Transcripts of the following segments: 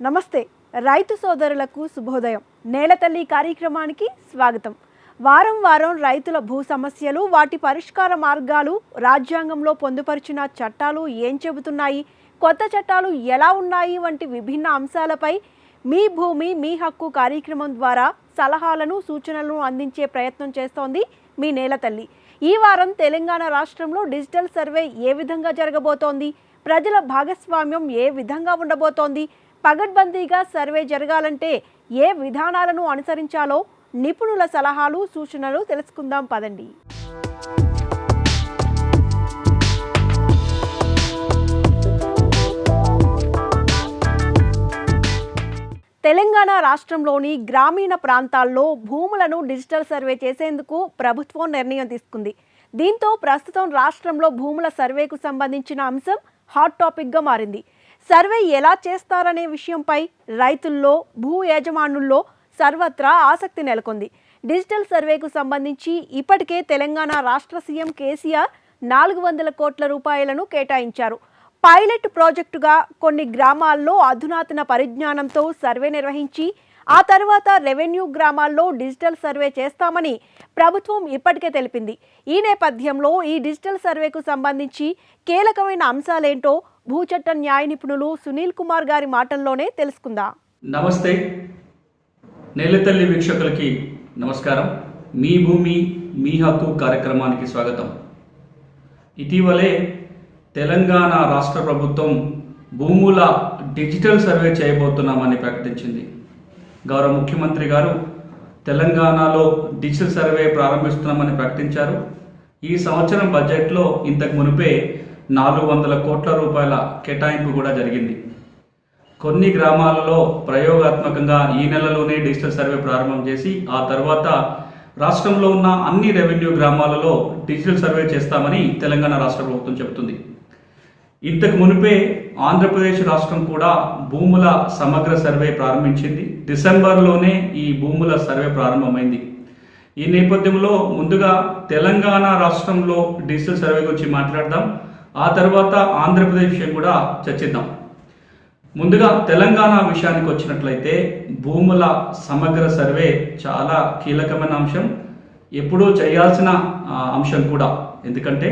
నమస్తే రైతు సోదరులకు శుభోదయం. నేలతల్లి కార్యక్రమానికి స్వాగతం. వారం వారం రైతుల భూ సమస్యలు వాటి పరిష్కార మార్గాలు రాజ్యాంగంలో పొందుపరిచిన చట్టాలు ఏం చెబుతున్నాయి కొత్త చట్టాలు ఎలా ఉన్నాయి వంటి విభిన్న అంశాలపై మీ భూమి మీ హక్కు కార్యక్రమం ద్వారా సలహాలను సూచనలను అందించే ప్రయత్నం చేస్తోంది మీ నేలతల్లి ఈ వారం తెలంగాణ రాష్ట్రంలో డిజిటల్ సర్వే ఏ విధంగా జరగబోతోంది ప్రజల భాగస్వామ్యం ఏ విధంగా ఉండబోతోంది పగడ్బందీగా సర్వే జరగాలంటే ఏ విధానాలను అనుసరించాలో నిపుణుల సలహాలు సూచనలు తెలుసుకుందాం. పదండి. తెలంగాణ రాష్ట్రంలోని గ్రామీణ ప్రాంతాల్లో భూములను డిజిటల్ సర్వే చేసేందుకు ప్రభుత్వం నిర్ణయం తీసుకుంది. దీంతో ప్రస్తుతం రాష్ట్రంలో భూముల సర్వేకు సంబంధించిన అంశం హాట్ టాపిక్గా మారింది. సర్వే ఎలా చేస్తారనే విషయంపై రైతుల్లో భూ యజమానుల్లో సర్వత్రా ఆసక్తి నెలకొంది. డిజిటల్ సర్వేకు సంబంధించి ఇప్పటికే తెలంగాణ రాష్ట్ర సీఎం కేసీఆర్ నాలుగు వందల కోట్ల రూపాయలను కేటాయించారు. పైలట్ ప్రాజెక్టుగా కొన్ని గ్రామాల్లో అధునాతన పరిజ్ఞానంతో సర్వే నిర్వహించి ఆ తర్వాత రెవెన్యూ గ్రామాల్లో డిజిటల్ సర్వే చేస్తామని ప్రభుత్వం ఇప్పటికే తెలిపింది. ఈ నేపథ్యంలో ఈ డిజిటల్ సర్వేకు సంబంధించి కీలకమైన అంశాలేంటో భూచట్ట న్యాయ నిపుణులు సునీల్ కుమార్ గారి మాటల్లోనే తెలుసుకుందాం? నమస్తే. నేలతల్లి వీక్షకులకి నమస్కారం. మీ భూమి మీ హక్కు కార్యక్రమానికి స్వాగతం. ఇటీవలే తెలంగాణ రాష్ట్ర ప్రభుత్వం భూముల డిజిటల్ సర్వే చేయబోతున్నామని ప్రకటించింది. గౌరవ ముఖ్యమంత్రి గారు తెలంగాణలో డిజిటల్ సర్వే ప్రారంభిస్తున్నామని ప్రకటించారు. ఈ సంవత్సరం బడ్జెట్లో ఇంతకు మునిపే నాలుగు వందల కోట్ల రూపాయల కేటాయింపు కూడా జరిగింది. కొన్ని గ్రామాలలో ప్రయోగాత్మకంగా ఈ నెలలోనే డిజిటల్ సర్వే ప్రారంభం చేసి ఆ తర్వాత రాష్ట్రంలో ఉన్న అన్ని రెవెన్యూ గ్రామాలలో డిజిటల్ సర్వే చేస్తామని తెలంగాణ రాష్ట్ర ప్రభుత్వం చెబుతుంది. ఇంతకు మునిపే ఆంధ్రప్రదేశ్ రాష్ట్రం కూడా భూముల సమగ్ర సర్వే ప్రారంభించింది. డిసెంబర్లోనే ఈ భూముల సర్వే ప్రారంభమైంది. ఈ నేపథ్యంలో ముందుగా తెలంగాణ రాష్ట్రంలో డిజిటల్ సర్వే గురించి మాట్లాడదాం. ఆ తర్వాత ఆంధ్రప్రదేశ్ విషయం కూడా చర్చిద్దాం. ముందుగా తెలంగాణ విషయానికి వచ్చినట్లయితే భూముల సమగ్ర సర్వే చాలా కీలకమైన అంశం. ఎప్పుడూ చేయాల్సిన అంశం కూడా. ఎందుకంటే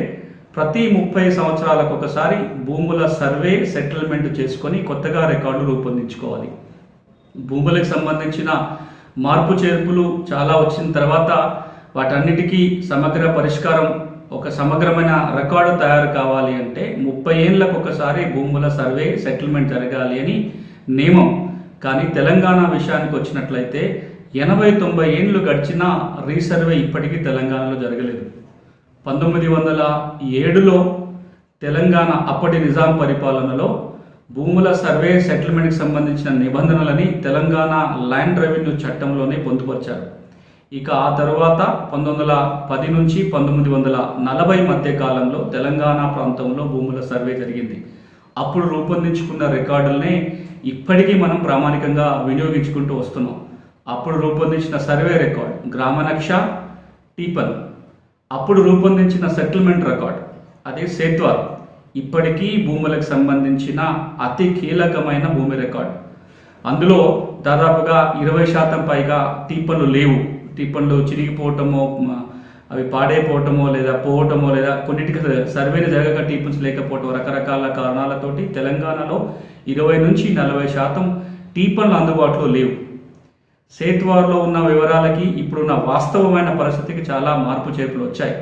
ప్రతి ముప్పై సంవత్సరాలకు ఒకసారి భూముల సర్వే సెటిల్మెంట్ చేసుకొని కొత్తగా రికార్డులు రూపొందించుకోవాలి. భూములకు సంబంధించిన మార్పు చేర్పులు చాలా వచ్చిన తర్వాత వాటన్నిటికీ సమగ్ర పరిష్కారం ఒక సమగ్రమైన రికార్డు తయారు కావాలి అంటే ముప్పై ఏళ్ళకు ఒకసారి భూముల సర్వే సెటిల్మెంట్ జరగాలి అని నియమం. కానీ తెలంగాణ విషయానికి వచ్చినట్లయితే ఎనభై తొంభై ఏళ్ళు గడిచినా రీసర్వే ఇప్పటికీ తెలంగాణలో జరగలేదు. పంతొమ్మిది వందల ఏడులో తెలంగాణ అప్పటి నిజాం పరిపాలనలో భూముల సర్వే సెటిల్మెంట్కి సంబంధించిన నిబంధనలని తెలంగాణ ల్యాండ్ రెవెన్యూ చట్టంలోనే పొందుపరిచారు. ఇక ఆ తర్వాత పంతొమ్మిది వందల పది నుంచి పంతొమ్మిది వందల నలభై మధ్య కాలంలో తెలంగాణ ప్రాంతంలో భూముల సర్వే జరిగింది. అప్పుడు రూపొందించుకున్న రికార్డులనే ఇప్పటికీ మనం ప్రామాణికంగా వినియోగించుకుంటూ వస్తున్నాం. అప్పుడు రూపొందించిన సర్వే రికార్డ్ గ్రామనక్ష టీపన్. అప్పుడు రూపొందించిన సెటిల్మెంట్ రికార్డ్ అదే సేత్వార్ ఇప్పటికీ భూములకు సంబంధించిన అతి కీలకమైన భూమి రికార్డ్. అందులో దాదాపుగా ఇరవై శాతం పైగా టీపన్లు లేవు. టీపన్లు చిరిగిపోవటమో అవి పాడైపోవటమో లేదా పోవటమో లేదా కొన్నిటికి సర్వేలు జరగక టీపన్స్ లేకపోవటం రకరకాల కారణాలతోటి తెలంగాణలో ఇరవై నుంచి నలభై శాతం టీపన్లు అందుబాటులో లేవు. సేత్వార్లో ఉన్న వివరాలకి ఇప్పుడున్న వాస్తవమైన పరిస్థితికి చాలా మార్పు చేర్పులు వచ్చాయి.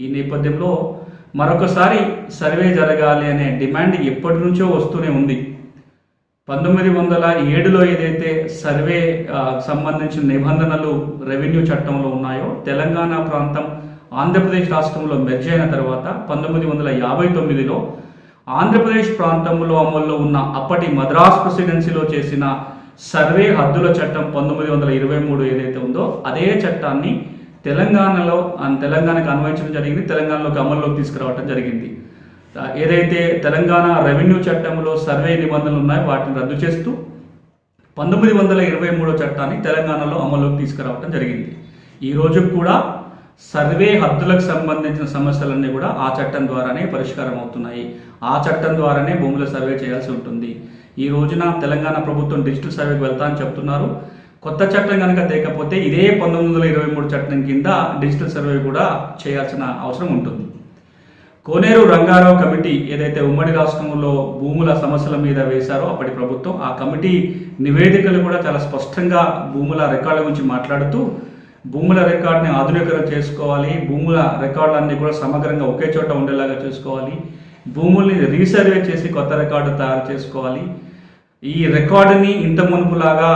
ఈ నేపథ్యంలో మరొకసారి సర్వే జరగాలి అనే డిమాండ్ ఎప్పటి నుంచో వస్తూనే ఉంది. పంతొమ్మిది వందల ఏడులో ఏదైతే సర్వే సంబంధించిన నిబంధనలు రెవెన్యూ చట్టంలో ఉన్నాయో తెలంగాణ ప్రాంతం ఆంధ్రప్రదేశ్ రాష్ట్రంలో మెర్జ్ అయిన తర్వాత పంతొమ్మిది వందల యాభై తొమ్మిదిలో ఆంధ్రప్రదేశ్ ప్రాంతంలో అమల్లో ఉన్న అప్పటి మద్రాస్ ప్రెసిడెన్సీలో చేసిన సర్వే హద్దుల చట్టం పంతొమ్మిది వందల ఇరవై మూడు ఏదైతే ఉందో అదే చట్టాన్ని తెలంగాణలో తెలంగాణకు అన్వయించడం జరిగింది తెలంగాణలోకి అమల్లోకి తీసుకురావడం జరిగింది. ఏదైతే తెలంగాణ రెవెన్యూ చట్టంలో సర్వే నిబంధనలు ఉన్నాయో వాటిని రద్దు చేస్తూ పంతొమ్మిది వందల ఇరవై మూడో చట్టాన్ని తెలంగాణలో అమలులోకి తీసుకురావడం జరిగింది. ఈ రోజు కూడా సర్వే హద్దులకు సంబంధించిన సమస్యలన్నీ కూడా ఆ చట్టం ద్వారానే పరిష్కారం అవుతున్నాయి. ఆ చట్టం ద్వారానే భూముల సర్వే చేయాల్సి ఉంటుంది. ఈ రోజున తెలంగాణ ప్రభుత్వం డిజిటల్ సర్వేకి వెళ్తా అని చెప్తున్నారు. కొత్త చట్టం కనుక తేకపోతే ఇదే పంతొమ్మిది వందల ఇరవై మూడు చట్టం కింద డిజిటల్ సర్వే కూడా చేయాల్సిన అవసరం ఉంటుంది. కోనేరు రంగారావు కమిటీ ఏదైతే ఉమ్మడి రాష్ట్రంలో భూముల సమస్యల మీద వేశారో అప్పటి ప్రభుత్వం ఆ కమిటీ నివేదికలు కూడా చాలా స్పష్టంగా భూముల రికార్డుల గురించి మాట్లాడుతూ భూముల రికార్డుని ఆధునీకరణ చేసుకోవాలి భూముల రికార్డులన్నీ కూడా సమగ్రంగా ఒకే చోట ఉండేలాగా చూసుకోవాలి భూముల్ని రీసర్వే చేసి కొత్త రికార్డు తయారు చేసుకోవాలి. ఈ రికార్డుని ఇంత మునుపులాగా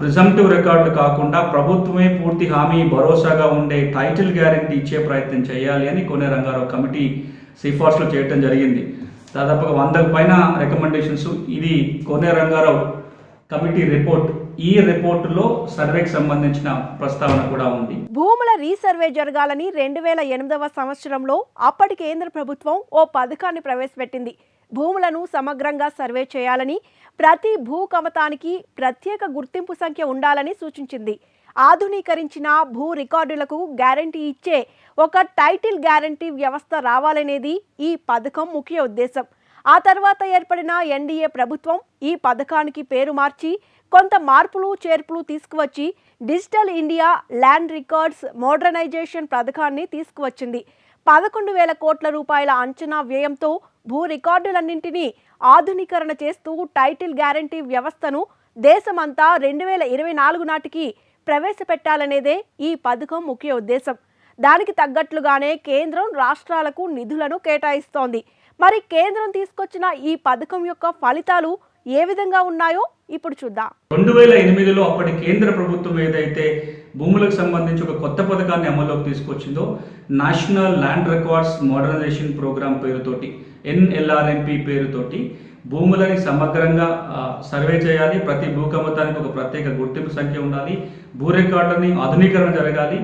ప్రిజంప్టివ్ రికార్డులు కాకుండా ప్రభుత్వమే పూర్తి హామీ భరోసాగా ఉండే టైటిల్ గ్యారంటీ ఇచ్చే ప్రయత్నం చేయాలి అని కొనే రంగారావు కమిటీ సిఫార్సులు చేయటం జరిగింది. దాదాపుగా వందకు పైన రికమెండేషన్స్ ఇది కొనే రంగారావు కమిటీ రిపోర్ట్ ఈ రిపోర్టులో సర్వేకి సంబంధించిన ప్రస్తావన కూడా ఉంది. భూముల రీసర్వే జరగాలని రెండు వేల ఎనిమిదవ సంవత్సరంలో అప్పటి కేంద్ర ప్రభుత్వం ఓ పథకాన్ని ప్రవేశపెట్టింది. భూములను సమగ్రంగా సర్వే చేయాలని ప్రతి భూ కమతానికి ప్రత్యేక గుర్తింపు సంఖ్య ఉండాలని సూచించింది. ఆధునీకరించిన భూ రికార్డులకు గ్యారంటీ ఇచ్చే ఒక టైటిల్ గ్యారంటీ వ్యవస్థ రావాలనేది ఈ పథకం ముఖ్య ఉద్దేశం. ఆ తర్వాత ఏర్పడిన ఎన్డీఏ ప్రభుత్వం ఈ పథకానికి పేరు మార్చి కొంత మార్పులు చేర్పులు తీసుకువచ్చి digital India land records modernisation పథకాన్ని తీసుకువచ్చింది. పదకొండు వేల కోట్ల రూపాయల అంచనా వ్యయంతో భూ రికార్డులన్నింటినీ ఆధునీకరణ చేస్తూ టైటిల్ గ్యారంటీ వ్యవస్థను దేశమంతా రెండు వేల ఇరవై నాలుగు నాటికి ప్రవేశపెట్టాలనేదే ఈ పథకం ముఖ్య ఉద్దేశం. దానికి తగ్గట్లుగానే కేంద్రం రాష్ట్రాలకు నిధులను కేటాయిస్తోంది. మరి కేంద్రం తీసుకొచ్చిన ఈ పథకం యొక్క ఫలితాలు ఏ విధంగా ఉన్నాయో ఇప్పుడు చూద్దాం. రెండు వేల ఎనిమిదిలో అప్పటి కేంద్ర ప్రభుత్వం ఏదైతే భూములకు సంబంధించి ఒక కొత్త పథకాన్ని అమల్లోకి తీసుకొచ్చిందో national land records modernisation programme పేరుతోటి ఎన్ఎల్ఆర్ఎంపి పేరుతోటి భూములని సమగ్రంగా సర్వే చేయాలి. ప్రతి భూకమతానికి ఒక ప్రత్యేక గుర్తింపు సంఖ్య ఉండాలి. భూ రికార్డులని ఆధునీకరణ జరగాలి.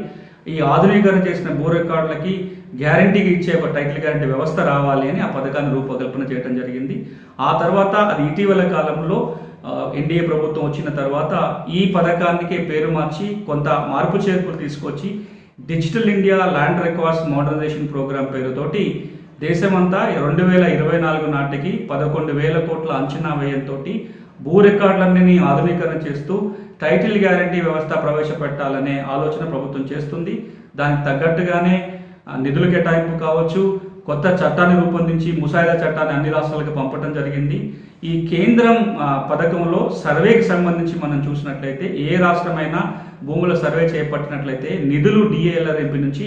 ఈ ఆధునీకరణ చేసిన భూ రికార్డులకి గ్యారంటీకి ఇచ్చే ఒక టైటిల్ గ్యారంటీ వ్యవస్థ రావాలి అని ఆ పథకాన్ని రూపకల్పన చేయడం జరిగింది. ఆ తర్వాత అది ఇటీవల కాలంలో ఎన్డీఏ ప్రభుత్వం వచ్చిన తర్వాత ఈ పథకానికి పేరు మార్చి కొంత మార్పు చేర్పులు తీసుకొచ్చి digital India land records modernisation programme పేరుతోటి దేశమంతా రెండు వేల ఇరవై నాలుగు నాటికి పదకొండు వేల కోట్ల అంచనా వ్యయంతో భూ రికార్డులన్నీ ఆధునీకరణ చేస్తూ టైటిల్ గ్యారంటీ వ్యవస్థ ప్రవేశపెట్టాలనే ఆలోచన ప్రభుత్వం చేస్తుంది. దానికి తగ్గట్టుగానే నిధులు కేటాయింపు కావచ్చు కొత్త చట్టాన్ని రూపొందించి ముసాయిదా చట్టాన్ని అన్ని రాష్ట్రాలకు పంపడం జరిగింది. ఈ కేంద్రం పథకంలో సర్వేకి సంబంధించి మనం చూసినట్లయితే ఏ రాష్ట్రమైనా భూముల సర్వే చేపట్టినట్లయితే నిధులు డిఏఎల్ఆర్ఎంపి నుంచి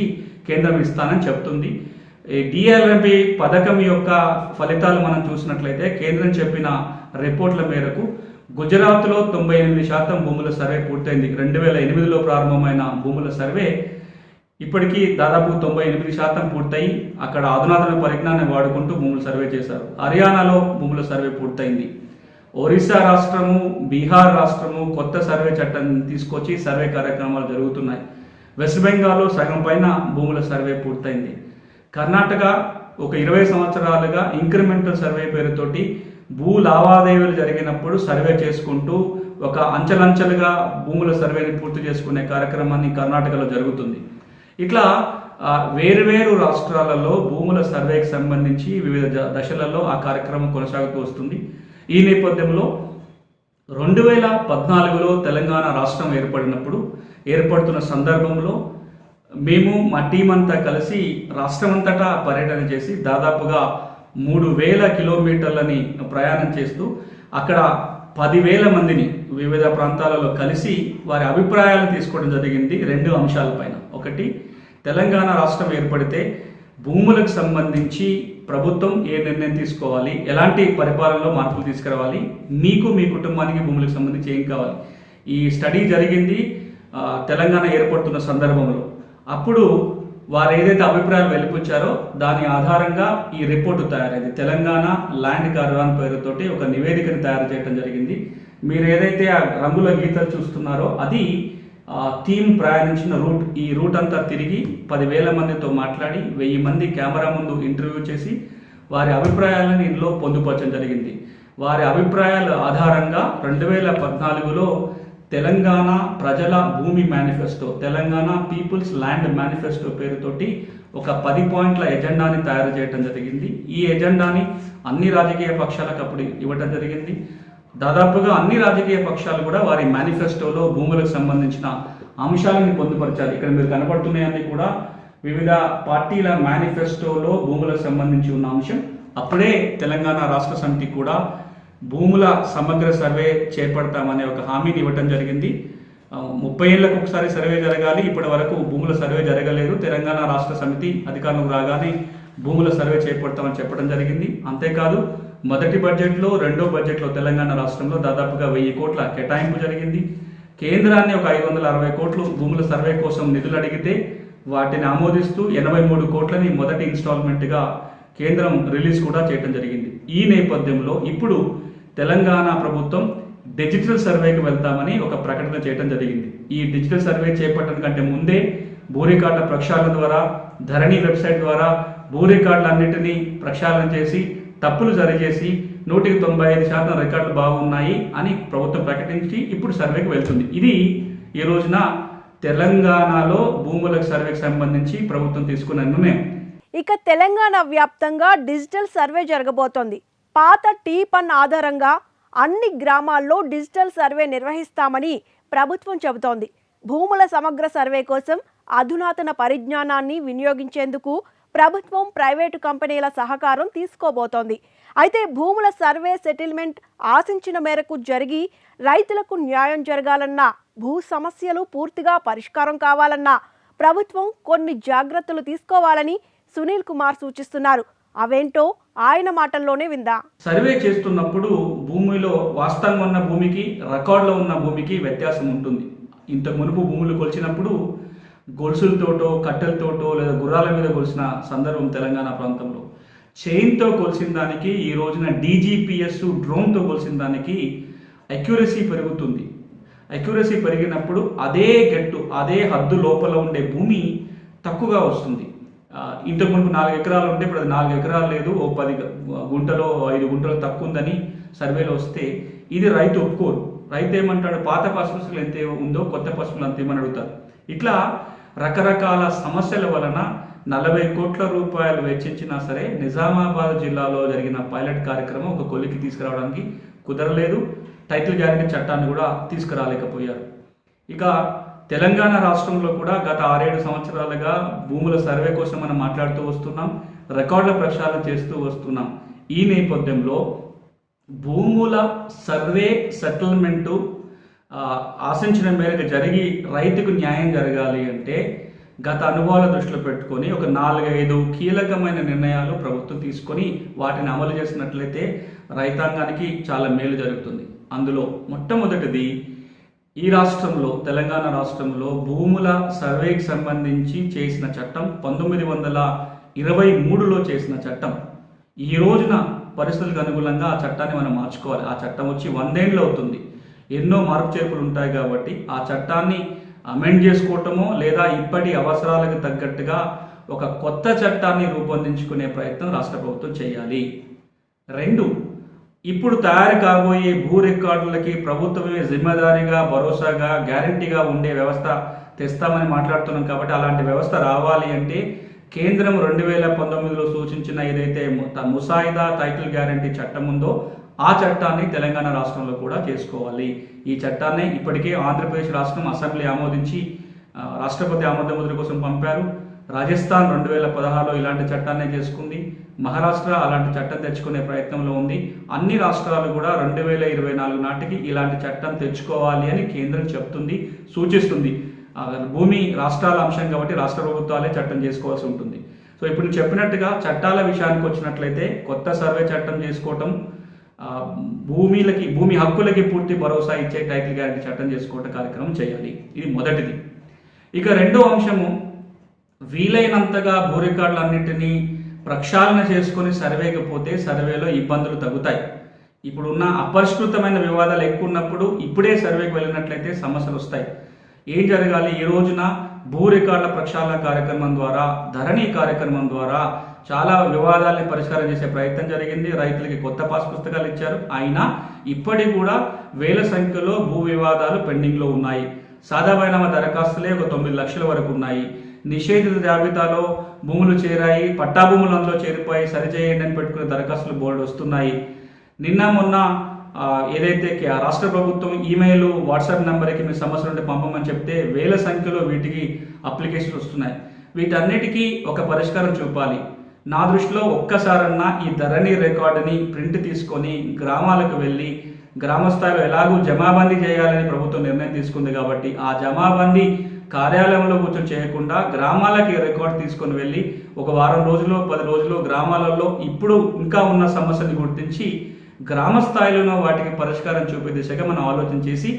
కేంద్రం ఇస్తానని చెప్తుంది. ఈ డిఎల్ఎంపి పథకం యొక్క ఫలితాలు మనం చూసినట్లయితే కేంద్రం చెప్పిన రిపోర్ట్ల మేరకు గుజరాత్లో తొంభై ఎనిమిది శాతం భూముల సర్వే పూర్తయింది. రెండు వేల ఎనిమిదిలో ప్రారంభమైన భూముల సర్వే ఇప్పటికీ దాదాపు తొంభై ఎనిమిది శాతం పూర్తయి అక్కడ అధునాతన పరిజ్ఞానం వాడుకుంటూ భూములు సర్వే చేశారు. హర్యానాలో భూముల సర్వే పూర్తయింది. ఒరిస్సా రాష్ట్రము బీహార్ రాష్ట్రము కొత్త సర్వే చట్టం తీసుకొచ్చి సర్వే కార్యక్రమాలు జరుగుతున్నాయి. వెస్ట్ బెంగాల్లో సగం పైన భూముల సర్వే పూర్తయింది. కర్ణాటక ఒక ఇరవై సంవత్సరాలుగా ఇంక్రిమెంటల్ సర్వే పేరుతోటి భూ లావాదేవీలు జరిగినప్పుడు సర్వే చేసుకుంటూ ఒక అంచెలంచెలుగా భూముల సర్వేని పూర్తి చేసుకునే కార్యక్రమాన్ని కర్ణాటకలో జరుగుతుంది. ఇట్లా వేరువేరు రాష్ట్రాలలో భూముల సర్వేకి సంబంధించి వివిధ దశలలో ఆ కార్యక్రమం కొనసాగుతూ వస్తుంది. ఈ నేపథ్యంలో రెండు వేల పద్నాలుగులో తెలంగాణ రాష్ట్రం ఏర్పడినప్పుడు ఏర్పడుతున్న సందర్భంలో మేము మా టీం అంతా కలిసి రాష్ట్రమంతటా పర్యటన చేసి దాదాపుగా మూడు వేల కిలోమీటర్లని ప్రయాణం చేస్తూ అక్కడ పదివేల మందిని వివిధ ప్రాంతాలలో కలిసి వారి అభిప్రాయాలు తీసుకోవడం జరిగింది రెండు అంశాలపైన ఒకటి తెలంగాణ రాష్ట్రం ఏర్పడితే భూములకు సంబంధించి ప్రభుత్వం ఏ నిర్ణయం తీసుకోవాలి? ఎలాంటి పరిపాలనలో మార్పులు తీసుకురావాలి? మీకు మీ కుటుంబానికి భూములకు సంబంధించి ఏం కావాలి? ఈ స్టడీ జరిగింది తెలంగాణ ఏర్పడుతున్న సందర్భంలో. అప్పుడు వారు ఏదైతే అభిప్రాయాలు వెలిపుచ్చారో దాని ఆధారంగా ఈ రిపోర్టు తయారైంది. తెలంగాణ ల్యాండ్ కార్వాన్ పేరుతోటి ఒక నివేదికను తయారు చేయడం జరిగింది. మీరు ఏదైతే ఆ రంగుల గీతలు చూస్తున్నారో అది థీమ్ ప్రయాణించిన రూట్ ఈ రూట్ అంతా తిరిగి పదివేల మందితో మాట్లాడి వెయ్యి మంది కెమెరా ముందు ఇంటర్వ్యూ చేసి వారి అభిప్రాయాలను ఇందులో పొందుపరచడం జరిగింది. వారి అభిప్రాయాల ఆధారంగా రెండు వేల పద్నాలుగులో తెలంగాణ ప్రజల భూమి manifesto Telangana people's land manifesto పేరుతోటి ఒక పది పాయింట్ల ఎజెండాని తయారు చేయడం జరిగింది. ఈ ఎజెండాని అన్ని రాజకీయ పక్షాలకు అప్పుడు ఇవ్వటం జరిగింది. దాదాపుగా అన్ని రాజకీయ పక్షాలు కూడా వారి మేనిఫెస్టోలో భూములకు సంబంధించిన అంశాలను పొందుపరిచారు. ఇక్కడ మీరు కనబడుతున్నాయన్నీ కూడా వివిధ పార్టీల మేనిఫెస్టోలో భూములకు సంబంధించి ఉన్న అంశం. అప్పుడే తెలంగాణ రాష్ట్ర సమితి కూడా భూముల సమగ్ర సర్వే చేపడతామనే ఒక హామీని ఇవ్వటం జరిగింది. ముప్పై ఏళ్ళకు ఒకసారి సర్వే జరగాలి. ఇప్పటి వరకు భూముల సర్వే జరగలేదు. తెలంగాణ రాష్ట్ర సమితి అధికారంలోకి రాగానే భూముల సర్వే చేపడతామని చెప్పడం జరిగింది. అంతేకాదు మొదటి బడ్జెట్లో రెండో బడ్జెట్లో తెలంగాణ రాష్ట్రంలో దాదాపుగా వెయ్యి కోట్ల కేటాయింపు జరిగింది. కేంద్రాన్ని ఒక ఐదు వందల అరవై కోట్లు భూముల సర్వే కోసం నిధులు అడిగితే వాటిని ఆమోదిస్తూ ఎనభై మూడు కోట్లని మొదటి ఇన్స్టాల్మెంట్గా కేంద్రం రిలీజ్ కూడా చేయడం జరిగింది. ఈ నేపథ్యంలో ఇప్పుడు తెలంగాణ ప్రభుత్వం డిజిటల్ సర్వేకి వెళ్తామని ఒక ప్రకటన చేయడం జరిగింది. ఈ డిజిటల్ సర్వే చేపట్టడం కంటే ముందే భూరికార్డుల ప్రక్షాళన ద్వారా ధరణి వెబ్సైట్ ద్వారా భూరికార్డులన్నింటినీ ప్రక్షాళన చేసి తప్పులు సరిచేసి నూటికి తొంభై ఐదు శాతం రికార్డులు బాగున్నాయి అని ప్రభుత్వం ప్రకటించి ఇప్పుడు సర్వేకి వెళ్తుంది. ఇది ఈ రోజున తెలంగాణలో భూములకు సర్వేకి సంబంధించి ప్రభుత్వం తీసుకున్న నిర్ణయం. ఇక తెలంగాణ వ్యాప్తంగా డిజిటల్ సర్వే జరగబోతోంది. పాత టీ పన్ ఆధారంగా అన్ని గ్రామాల్లో డిజిటల్ సర్వే నిర్వహిస్తామని ప్రభుత్వం చెబుతోంది. భూముల సమగ్ర సర్వే కోసం అధునాతన పరిజ్ఞానాన్ని వినియోగించేందుకు ప్రభుత్వం ప్రైవేటు కంపెనీల సహకారం తీసుకోబోతోంది. అయితే భూముల సర్వే సెటిల్మెంట్ ఆశించిన మేరకు జరిగి రైతులకు న్యాయం జరగాలన్నా భూ సమస్యలు పూర్తిగా పరిష్కారం కావాలన్నా ప్రభుత్వం కొన్ని జాగ్రత్తలు తీసుకోవాలని సునీల్ కుమార్ సూచిస్తున్నారు. అవేంటో ఆయన మాటల్లోనే విందా. సర్వే చేస్తున్నప్పుడు భూమిలో వాస్తవంగా ఉన్న భూమికి రికార్డులో ఉన్న భూమికి వ్యత్యాసం ఉంటుంది. ఇంత మునుపు భూములు కొలిచినప్పుడు గొలుసులతోటో కట్టెలతోటో లేదా గుర్రాల మీద కొలిసిన సందర్భం తెలంగాణ ప్రాంతంలో. చైన్తో కొలిసిన దానికి ఈ రోజున డీజీపీఎస్ డ్రోన్తో కొలిసిన దానికి అక్యురసీ పెరుగుతుంది. అక్యురసీ పెరిగినప్పుడు అదే గట్టు అదే హద్దు లోపల ఉండే భూమి తక్కువగా వస్తుంది. ఇంతకు ముందు నాలుగు ఎకరాలు ఉంటే ఇప్పుడు అది నాలుగు ఎకరాలు లేదు ఓ పది గుంటలో ఐదు గుంటలు తక్కువ ఉందని సర్వేలో వస్తే ఇది రైతు ఒప్పుకోరు. రైతు ఏమంటాడు? పాత పశువులు ఎంత ఉందో కొత్త పసుపులు అంత ఏమని అడుగుతారు. ఇట్లా రకరకాల సమస్యల వలన నలభై కోట్ల రూపాయలు వెచ్చించినా సరే నిజామాబాద్ జిల్లాలో జరిగిన పైలట్ కార్యక్రమం ఒక కొలికి తీసుకురావడానికి కుదరలేదు. టైటిల్ గ్యారెంటీ చట్టాన్ని కూడా తీసుకురాలేకపోయారు. ఇక తెలంగాణ రాష్ట్రంలో కూడా గత ఆరేడు సంవత్సరాలుగా భూముల సర్వే కోసం మనం మాట్లాడుతూ వస్తున్నాం. రికార్డుల ప్రక్షాళన చేస్తూ వస్తున్నాం. ఈ నేపథ్యంలో భూముల సర్వే సెటిల్మెంటు ఆశించిన మేరకు జరిగి రైతుకు న్యాయం జరగాలి అంటే గత అనుభవాల దృష్టిలో పెట్టుకొని ఒక నాలుగైదు కీలకమైన నిర్ణయాలు ప్రభుత్వం తీసుకొని వాటిని అమలు చేసినట్లయితే రైతాంగానికి చాలా మేలు జరుగుతుంది. అందులో మొట్టమొదటిది ఈ రాష్ట్రంలో తెలంగాణ రాష్ట్రంలో భూముల సర్వేకి సంబంధించి చేసిన చట్టం పంతొమ్మిది వందల ఇరవై మూడులో చేసిన చట్టం. ఈ రోజున పరిస్థితులకు అనుగుణంగా ఆ చట్టాన్ని మనం మార్చుకోవాలి. ఆ చట్టం వచ్చి వందేళ్ళు అవుతుంది. ఎన్నో మార్పు చేర్పులు ఉంటాయి కాబట్టి ఆ చట్టాన్ని అమెండ్ చేసుకోవటమో లేదా ఇప్పటి అవసరాలకు తగ్గట్టుగా ఒక కొత్త చట్టాన్ని రూపొందించుకునే ప్రయత్నం రాష్ట్ర ప్రభుత్వం చేయాలి. రెండు ఇప్పుడు తయారు కాబోయే భూ రికార్డులకి ప్రభుత్వమే జిమ్మదారీగా భరోసాగా గ్యారంటీగా ఉండే వ్యవస్థ తెస్తామని మాట్లాడుతున్నాం కాబట్టి అలాంటి వ్యవస్థ రావాలి అంటే కేంద్రం రెండు వేల పంతొమ్మిదిలో సూచించిన ఏదైతే ముసాయిదా టైటిల్ గ్యారంటీ చట్టం ఉందో ఆ చట్టాన్ని తెలంగాణ రాష్ట్రంలో కూడా చేసుకోవాలి. ఈ చట్టాన్ని ఇప్పటికే ఆంధ్రప్రదేశ్ రాష్ట్రం అసెంబ్లీ ఆమోదించి రాష్ట్రపతి ఆమోద ముద్ర కోసం పంపారు. రాజస్థాన్ రెండు వేల పదహారులో ఇలాంటి చట్టాన్ని చేసుకుంది. మహారాష్ట్ర అలాంటి చట్టం తెచ్చుకునే ప్రయత్నంలో ఉంది. అన్ని రాష్ట్రాలు కూడా రెండు వేల ఇరవై నాలుగు నాటికి ఇలాంటి చట్టం తెచ్చుకోవాలి అని కేంద్రం చెప్తుంది సూచిస్తుంది. భూమి రాష్ట్రాల అంశం కాబట్టి రాష్ట్ర ప్రభుత్వాలే చట్టం చేసుకోవాల్సి ఉంటుంది. సో ఇప్పుడు చెప్పినట్టుగా చట్టాల విషయానికి వచ్చినట్లయితే కొత్త సర్వే చట్టం చేసుకోవటం భూమిలకి భూమి హక్కులకి పూర్తి భరోసా ఇచ్చే టైటిల్ గ్యారంటీ చట్టం చేసుకోవటం కార్యక్రమం చేయాలి. ఇది మొదటిది. ఇక రెండో అంశము వీలైనంతగా భూ రికార్డులన్నింటినీ ప్రక్షాళన చేసుకొని సర్వేకి పోతే సర్వేలో ఇబ్బందులు తగ్గుతాయి. ఇప్పుడున్న అపరిష్కృతమైన వివాదాలు ఎక్కువ ఉన్నప్పుడు ఇప్పుడే సర్వేకి వెళ్ళినట్లయితే సమస్యలు వస్తాయి. ఏం జరగాలి? ఈ రోజున భూ రికార్డుల ప్రక్షాళన కార్యక్రమం ద్వారా ధరణి కార్యక్రమం ద్వారా చాలా వివాదాలని పరిష్కారం చేసే ప్రయత్నం జరిగింది. రైతులకి కొత్త పాస్ పుస్తకాలు ఇచ్చారు. అయినా ఇప్పటికి కూడా వేల సంఖ్యలో భూ వివాదాలు పెండింగ్లో ఉన్నాయి. సాధారణ దరఖాస్తులే ఒక తొమ్మిది లక్షల వరకు ఉన్నాయి. నిషేధిత జాబితాలో భూములు చేరాయి పట్టా భూములు అందులో చేరిపోయి సరిచేయండి అని పెట్టుకునే దరఖాస్తులు బోర్డు వస్తున్నాయి. నిన్న మొన్న ఏదైతే రాష్ట్ర ప్రభుత్వం ఈమెయిల్ వాట్సాప్ నెంబర్కి మీ సమస్యలు ఉంటే పంపమని చెప్తే వేల సంఖ్యలో వీటికి అప్లికేషన్లు వస్తున్నాయి. వీటన్నిటికీ ఒక పరిష్కారం చూపాలి. నా దృష్టిలో ఒక్కసారన్నా ఈ ధరణి రికార్డుని ప్రింట్ తీసుకొని గ్రామాలకు వెళ్ళి గ్రామ స్థాయిలో ఎలాగూ జమాబందీ చేయాలని ప్రభుత్వం నిర్ణయం తీసుకుంది కాబట్టి ఆ జమాబందీ కార్యాలయంలో కూర్చొని చేయకుండా గ్రామాలకి రికార్డు తీసుకొని వెళ్ళి ఒక వారం రోజులు పది రోజులు గ్రామాలలో ఇప్పుడు ఇంకా ఉన్న సమస్యని గుర్తించి గ్రామ స్థాయిలోనో వాటికి పరిష్కారం చూపే దిశగా మనం ఆలోచన చేసి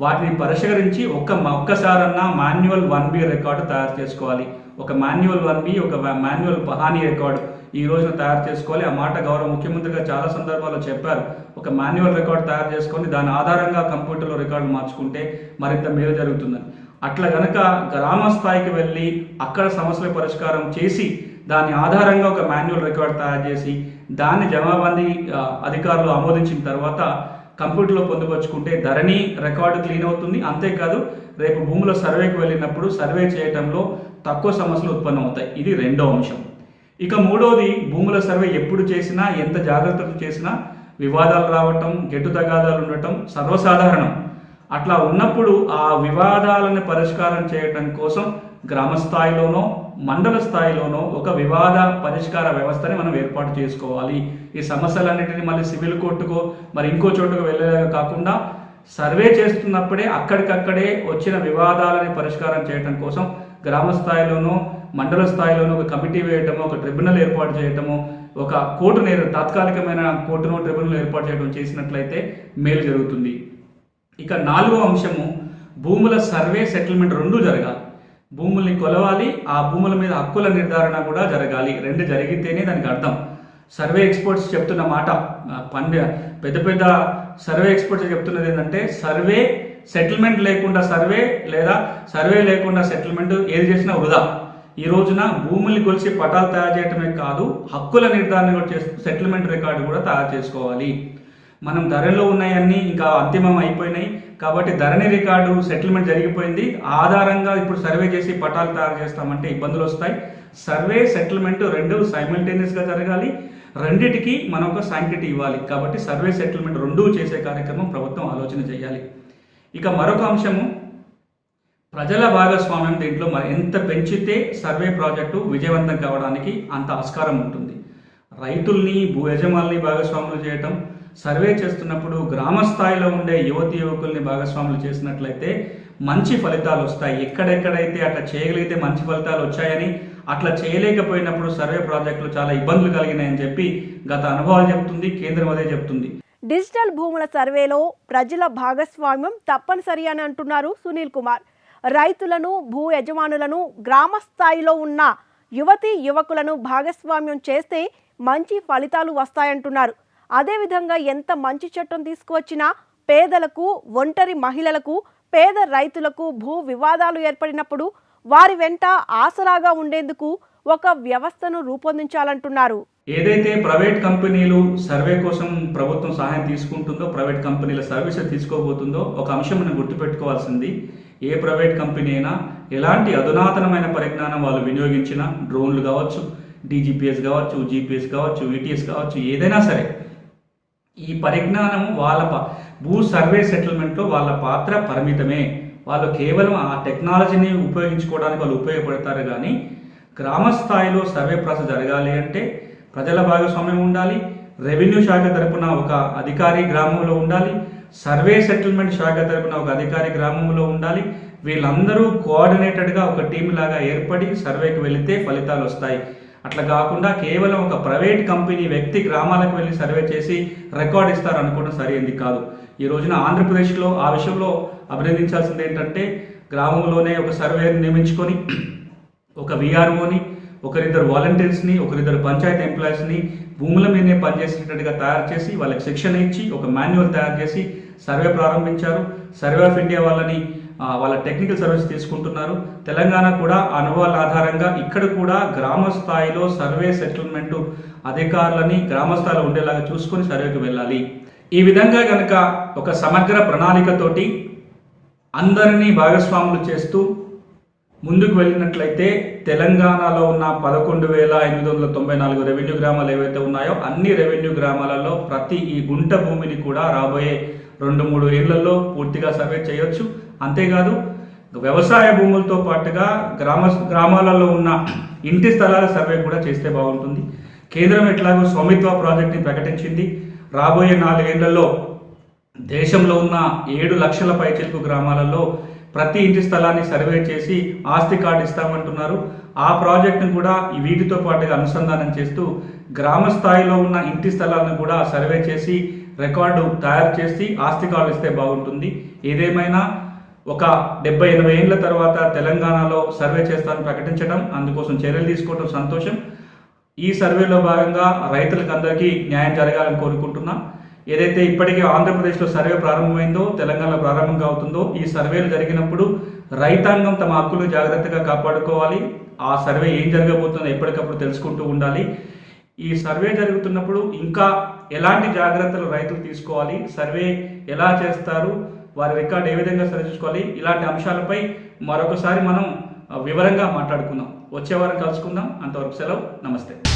వాటిని పరిష్కరించి ఒక్క ఒక్కసారన్నా మాన్యువల్ వన్ బి రికార్డు తయారు చేసుకోవాలి. ఒక మాన్యువల్ వన్ బి ఒక మాన్యువల్ పహానీ రికార్డు ఈ రోజున తయారు చేసుకోవాలి. ఆ మాట గౌరవ ముఖ్యమంత్రి గారు చాలా సందర్భాల్లో చెప్పారు. ఒక మాన్యువల్ రికార్డు తయారు చేసుకొని దాని ఆధారంగా కంప్యూటర్లో రికార్డు మార్చుకుంటే మరింత మేలు జరుగుతుందని. అట్లా గనక గ్రామ స్థాయికి వెళ్ళి అక్కడ సమస్యల పరిష్కారం చేసి దాని ఆధారంగా ఒక మాన్యువల్ రికార్డ్ తయారు చేసి దాన్ని జమాబందీ అధికారులు ఆమోదించిన తర్వాత కంప్యూటర్లో పొందుపరుచుకుంటే ధరణి రికార్డు క్లీన్ అవుతుంది. అంతేకాదు రేపు భూముల సర్వేకి వెళ్ళినప్పుడు సర్వే చేయటంలో తక్కువ సమస్యలు ఉత్పన్నమవుతాయి. ఇది రెండో అంశం. ఇక మూడోది భూముల సర్వే ఎప్పుడు చేసినా ఎంత జాగ్రత్తలు చేసినా వివాదాలు రావటం గెట్టు తగాదాలు ఉండటం సర్వసాధారణం. అట్లా ఉన్నప్పుడు ఆ వివాదాలను పరిష్కారం చేయటం కోసం గ్రామ స్థాయిలోనో మండల స్థాయిలోనో ఒక వివాద పరిష్కార వ్యవస్థని మనం ఏర్పాటు చేసుకోవాలి. ఈ సమస్యలన్నింటినీ మళ్ళీ సివిల్ కోర్టుకో మరి ఇంకో చోటుకు వెళ్ళేలాగా కాకుండా సర్వే చేస్తున్నప్పుడే అక్కడికక్కడే వచ్చిన వివాదాలని పరిష్కారం చేయటం కోసం గ్రామ స్థాయిలోనూ మండల స్థాయిలోనూ ఒక కమిటీ వేయటము ఒక ట్రిబ్యునల్ ఏర్పాటు చేయటము ఒక కోర్టు నేరు తాత్కాలికమైన కోర్టును ట్రిబ్యునల్ ఏర్పాటు చేయడం చేసినట్లయితే మేలు జరుగుతుంది. ఇక నాలుగో అంశము భూముల సర్వే సెటిల్మెంట్ రెండూ జరగాలి. భూముల్ని కొలవాలి ఆ భూముల మీద హక్కుల నిర్ధారణ కూడా జరగాలి. రెండు జరిగితేనే దానికి అర్థం. సర్వే ఎక్స్పర్ట్స్ చెప్తున్న మాట ఆ, పెద్ద పెద్ద సర్వే ఎక్స్పర్ట్స్ చెప్తున్నది ఏంటంటే సర్వే సెటిల్మెంట్ లేకుండా సర్వే లేదా సర్వే లేకుండా సెటిల్మెంట్ ఏది చేసినా వృధా. ఈ రోజున భూముల్ని కొలిసి పటాలు తయారు చేయటమే కాదు హక్కుల నిర్ధారణ కూడా చేస్తూ సెటిల్మెంట్ రికార్డు కూడా తయారు చేసుకోవాలి. మనం ధరలో ఉన్నాయన్నీ ఇంకా అంతిమం అయిపోయినాయి. కాబట్టి ధరణి రికార్డు సెటిల్మెంట్ జరిగిపోయింది. ఆధారంగా ఇప్పుడు సర్వే చేసి పటాలు తయారు చేస్తామంటే ఇబ్బందులు వస్తాయి. సర్వే సెటిల్మెంట్ రెండు సైమల్టేనియస్గా జరగాలి. రెండిటికి మనం ఒక సాంకేతిక ఇవ్వాలి. కాబట్టి సర్వే సెటిల్మెంట్ రెండూ చేసే కార్యక్రమం ప్రభుత్వం ఆలోచన చేయాలి. ఇక మరొక అంశము ప్రజల భాగస్వామ్యం దీంట్లో మరి ఎంత పెంచితే సర్వే ప్రాజెక్టు విజయవంతం కావడానికి అంత ఆస్కారం ఉంటుంది. రైతుల్ని భూ యజమానుల్ని భాగస్వాములు చేయటం సర్వే చేస్తున్నప్పుడు గ్రామ స్థాయిలో ఉండే యువతి యువకుల్ని భాగస్వాములు చేసినట్లయితే మంచి ఫలితాలు వస్తాయి. ఎక్కడెక్కడైతే అట్లా చేయగలిగితే మంచి ఫలితాలు వచ్చాయని అట్లా చేయలేకపోయినప్పుడు సర్వే ప్రాజెక్టులు చాలా ఇబ్బందులు కలిగినాయని చెప్పి గత అనుభవాలు చెప్తుంది కేంద్రం అదే చెప్తుంది. డిజిటల్ భూముల సర్వేలో ప్రజల భాగస్వామ్యం తప్పనిసరి అని అంటున్నారు సునీల్ కుమార్. రైతులను భూ యజమానులను గ్రామ స్థాయిలో ఉన్న యువతి యువకులను భాగస్వామ్యం చేస్తే మంచి ఫలితాలు వస్తాయంటున్నారు. అదేవిధంగా ఎంత మంచి చట్టం తీసుకువచ్చినా పేదలకు ఒంటరి మహిళలకు పేద రైతులకు భూ వివాదాలు ఏర్పడినప్పుడు వారి వెంట ఆసరాగా ఉండేందుకు ఒక వ్యవస్థను రూపొందించాలంటున్నారు. ఏదైతే ప్రైవేట్ కంపెనీలు సర్వే కోసం ప్రభుత్వం సహాయం తీసుకుంటుందో ప్రైవేట్ కంపెనీల సర్వీస్ తీసుకోబోతుందో ఒక అంశం మనం గుర్తుపెట్టుకోవాల్సింది. ఏ ప్రైవేట్ కంపెనీ అయినా ఎలాంటి అధునాతనమైన పరిజ్ఞానం వాళ్ళు వినియోగించిన డ్రోన్లు కావచ్చు డీజీపీఎస్ కావచ్చు జీపీఎస్ కావచ్చు ఈటీఎస్ కావచ్చు ఏదైనా సరే ఈ పరిజ్ఞానం వాళ్ళ ప- భూ సర్వే సెటిల్మెంట్లో వాళ్ళ పాత్ర పరిమితమే. వాళ్ళు కేవలం ఆ టెక్నాలజీని ఉపయోగించుకోవడానికి వాళ్ళు ఉపయోగపడతారు కానీ గ్రామ స్థాయిలో సర్వే ప్రాసెస్ జరగాలి అంటే ప్రజల భాగస్వామ్యం ఉండాలి. రెవెన్యూ శాఖ తరపున ఒక అధికారి గ్రామంలో ఉండాలి. సర్వే సెటిల్మెంట్ శాఖ తరపున ఒక అధికారి గ్రామంలో ఉండాలి. వీళ్ళందరూ కోఆర్డినేటెడ్గా ఒక టీం లాగా ఏర్పడి సర్వేకి వెళితే ఫలితాలు వస్తాయి. అట్లా కాకుండా కేవలం ఒక ప్రైవేట్ కంపెనీ వ్యక్తి గ్రామాలకు వెళ్ళి సర్వే చేసి రికార్డ్ ఇస్తారు అనుకోవడం సరైనది కాదు. ఈ రోజున ఆంధ్రప్రదేశ్లో ఆ విషయంలో అభినందించాల్సింది ఏంటంటే గ్రామంలోనే ఒక సర్వేని నియమించుకొని ఒక విఆర్ఓని ఒకరిద్దరు వాలంటీర్స్ని ఒకరిద్దరు పంచాయతీ ఎంప్లాయీస్ని భూముల మీదనే పనిచేసేటట్టుగా తయారు చేసి వాళ్ళకి శిక్షణ ఇచ్చి ఒక మాన్యువల్ తయారు చేసి సర్వే ప్రారంభించారు. సర్వే ఆఫ్ ఇండియా వాళ్ళని వాళ్ళ టెక్నికల్ సర్వీస్ తీసుకుంటున్నారు. తెలంగాణ కూడా అనుభవాల ఆధారంగా ఇక్కడ కూడా గ్రామ స్థాయిలో సర్వే సెటిల్మెంట్ అధికారులని గ్రామ స్థాయిలో ఉండేలాగా చూసుకొని సర్వేకి వెళ్ళాలి. ఈ విధంగా కనుక ఒక సమగ్ర ప్రణాళికతోటి అందరినీ భాగస్వాములు చేస్తూ ముందుకు వెళ్ళినట్లయితే తెలంగాణలో ఉన్న పదకొండు వేల ఎనిమిది వందల తొంభై నాలుగు రెవెన్యూ గ్రామాలు ఏవైతే ఉన్నాయో అన్ని రెవెన్యూ గ్రామాలలో ప్రతి ఈ గుంట భూమిని కూడా రాబోయే రెండు మూడు ఏళ్ళలో పూర్తిగా సర్వే చేయొచ్చు. అంతేకాదు వ్యవసాయ భూములతో పాటుగా గ్రామ గ్రామాలలో ఉన్న ఇంటి స్థలాల సర్వే కూడా చేస్తే బాగుంటుంది. కేంద్రం ఎట్లాగో స్వామిత్వ ప్రాజెక్ట్ని ప్రకటించింది. రాబోయే నాలుగేళ్ళలో దేశంలో ఉన్న ఏడు లక్షల పైచిలుకు గ్రామాలలో ప్రతి ఇంటి స్థలాన్ని సర్వే చేసి ఆస్తి కార్డు ఇస్తామంటున్నారు. ఆ ప్రాజెక్టును కూడా ఈ వీటితో పాటుగా అనుసంధానం చేస్తూ గ్రామ స్థాయిలో ఉన్న ఇంటి స్థలాలను కూడా సర్వే చేసి రికార్డు తయారు చేసి ఆస్తి కార్డు ఇస్తే బాగుంటుంది. ఏదేమైనా ఒక డెబ్బై ఎనభై ఏళ్ళ తర్వాత తెలంగాణలో సర్వే చేస్తానని ప్రకటించడం అందుకోసం చర్యలు తీసుకోవడం సంతోషం. ఈ సర్వేలో భాగంగా రైతులకు అందరికీ న్యాయం జరగాలని కోరుకుంటున్నా. ఏదైతే ఇప్పటికే ఆంధ్రప్రదేశ్లో సర్వే ప్రారంభమైందో తెలంగాణలో ప్రారంభంగా అవుతుందో ఈ సర్వేలు జరిగినప్పుడు రైతాంగం తమ హక్కులు జాగ్రత్తగా కాపాడుకోవాలి. ఆ సర్వే ఏం జరగబోతుందో ఎప్పటికప్పుడు తెలుసుకుంటూ ఉండాలి. ఈ సర్వే జరుగుతున్నప్పుడు ఇంకా ఎలాంటి జాగ్రత్తలు రైతులు తీసుకోవాలి సర్వే ఎలా చేస్తారు వారి రికార్డు ఏ విధంగా సరిచూసుకోవాలి ఇలాంటి అంశాలపై మరొకసారి మనం వివరంగా మాట్లాడుకుందాం. వచ్చే వారం కలుసుకుందాం. అంతవరకు సెలవు. నమస్తే.